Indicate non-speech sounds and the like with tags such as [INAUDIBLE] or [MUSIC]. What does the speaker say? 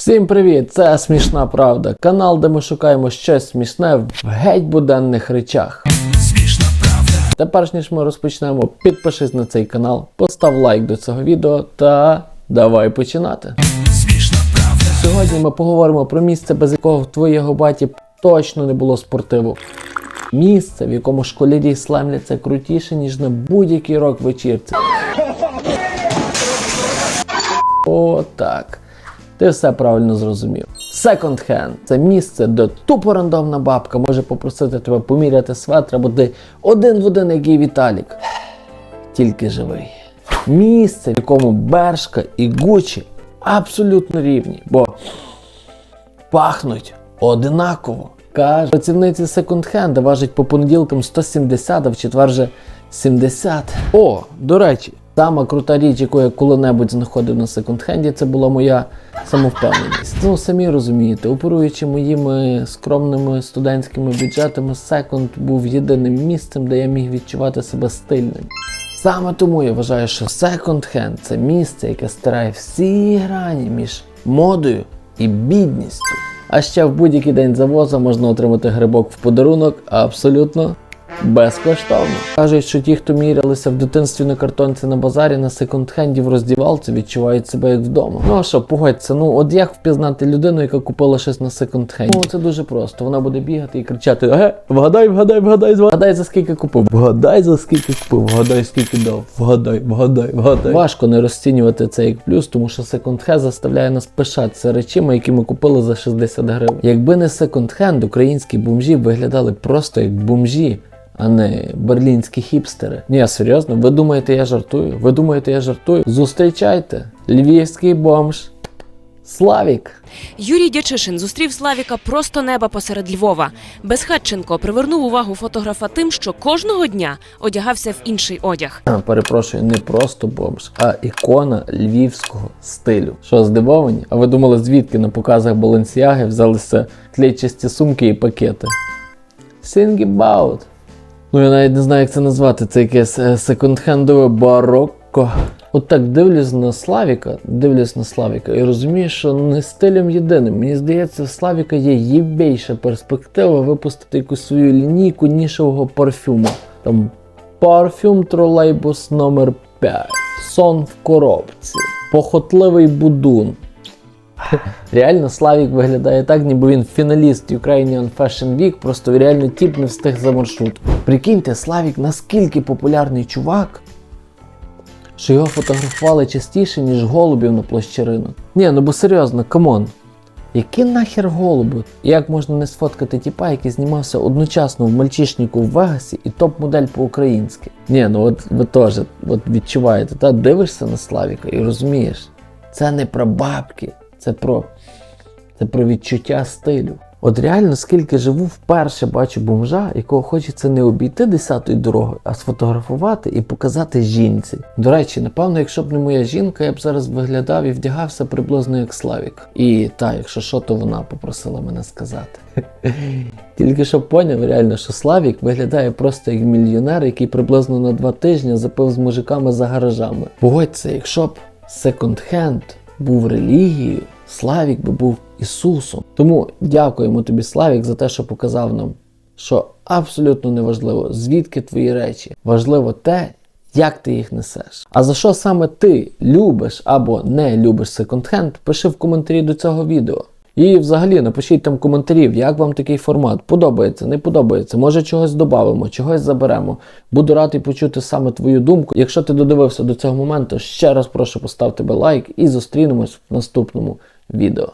Всім привіт! Це смішна правда. Канал, де ми шукаємо щось смішне в геть буденних речах. Смішна правда. Та перш ніж ми розпочнемо, підпишись на цей канал, постав лайк до цього відео та давай починати. Смішна правда. Сьогодні ми поговоримо про місце, без якого в твоєго баті точно не було спортиву. Місце, в якому школярі слемляться крутіше, ніж на будь-який рок вечірці. О, так. Ти все правильно зрозумів. Hand – це місце, де тупо рандомна бабка може попросити тебе поміряти светр, або ти один в один, як і Віталік. Тільки живий. Місце, в якому Бершка і Гучі абсолютно рівні, бо пахнуть одинаково. Каже, працівниці секонд-хенда важать по понеділкам 170, а в четвер же 70. О, до речі, сама крута річ, яку я коли-небудь знаходив на секонд-хенді, це була моя самовпевненість. Ну, самі розумієте, оперуючи моїми скромними студентськими бюджетами, секонд був єдиним місцем, де я міг відчувати себе стильним. Саме тому я вважаю, що секонд-хенд це місце, яке стирає всі грані між модою і бідністю. А ще в будь-який день завоза можна отримати грибок в подарунок абсолютно безкоштовно. Кажуть, що ті, хто мірялися в дитинстві на картонці на базарі на секонд-хенді в роздівалці, відчувають себе як вдома. Ну а що, погодься, ну от як впізнати людину, яка купила щось на секонд-хенді? Ну це дуже просто. Вона буде бігати і кричати: Ге, вгадай, вгадай, вгадай, вгадай за скільки купив, вгадай за скільки купив, вгадай скільки дав, вгадай, вгадай, вгадай. Важко не розцінювати це як плюс, тому що секонд-хенд заставляє нас пишатися речима, які ми купили за 60 гривень. Якби не секонд-хенд, українські бомжі виглядали просто як бомжі а не берлінські хіпстери. Ні, серйозно, ви думаєте, я жартую? Ви думаєте, я жартую? Зустрічайте! Львівський бомж. Славік. Юрій Дячишин зустрів Славіка просто неба посеред Львова. Безхатченко привернув увагу фотографа тим, що кожного дня одягався в інший одяг. Перепрошую, не просто бомж, а ікона львівського стилю. Що здивовані? А ви думали, звідки на показах Баленсіаги взялися клетчасті сумки і пакети? Sing about. Ну я навіть не знаю, як це назвати. Це якесь е, секонд-хендове барокко. От так дивлюсь на Славіка, дивлюсь на Славіка і розумію, що не стилем єдиним. Мені здається, в Славіка є єбейша перспектива випустити якусь свою лінійку нішевого парфюму. Там парфюм тролейбус номер 5 сон в коробці, похотливий будун. [LAUGHS] Реально Славік виглядає так, ніби він фіналіст Ukrainian Fashion Week, просто реально тіп не встиг за маршрутку. Прикиньте, Славік наскільки популярний чувак, що його фотографували частіше, ніж голубів на площі ринок. Ні, ну бо серйозно, камон. Які нахер голуби? Як можна не сфоткати тіпа, який знімався одночасно в мальчишнику в Вегасі і топ-модель по-українськи? Ні, ну от ви теж от відчуваєте, та дивишся на Славіка і розумієш, це не про бабки, це про, це про відчуття стилю. От реально, скільки живу, вперше бачу бомжа, якого хочеться не обійти десятою дорогою, а сфотографувати і показати жінці. До речі, напевно, якщо б не моя жінка, я б зараз виглядав і вдягався приблизно як Славік. І та, якщо що, то вона попросила мене сказати. [LAUGHS] Тільки щоб поняв, реально, що Славік виглядає просто як мільйонер, який приблизно на два тижні запив з мужиками за гаражами. Погодься, якщо б секонд-хенд був релігією, Славік би був Ісусом. Тому дякуємо тобі, Славік, за те, що показав нам, що абсолютно неважливо, звідки твої речі. Важливо те, як ти їх несеш. А за що саме ти любиш або не любиш секонд-хенд, пиши в коментарі до цього відео. І взагалі напишіть там коментарів, як вам такий формат. Подобається, не подобається. Може чогось додамо, чогось заберемо. Буду радий почути саме твою думку. Якщо ти додивився до цього моменту, ще раз прошу поставити лайк і зустрінемось в наступному відео.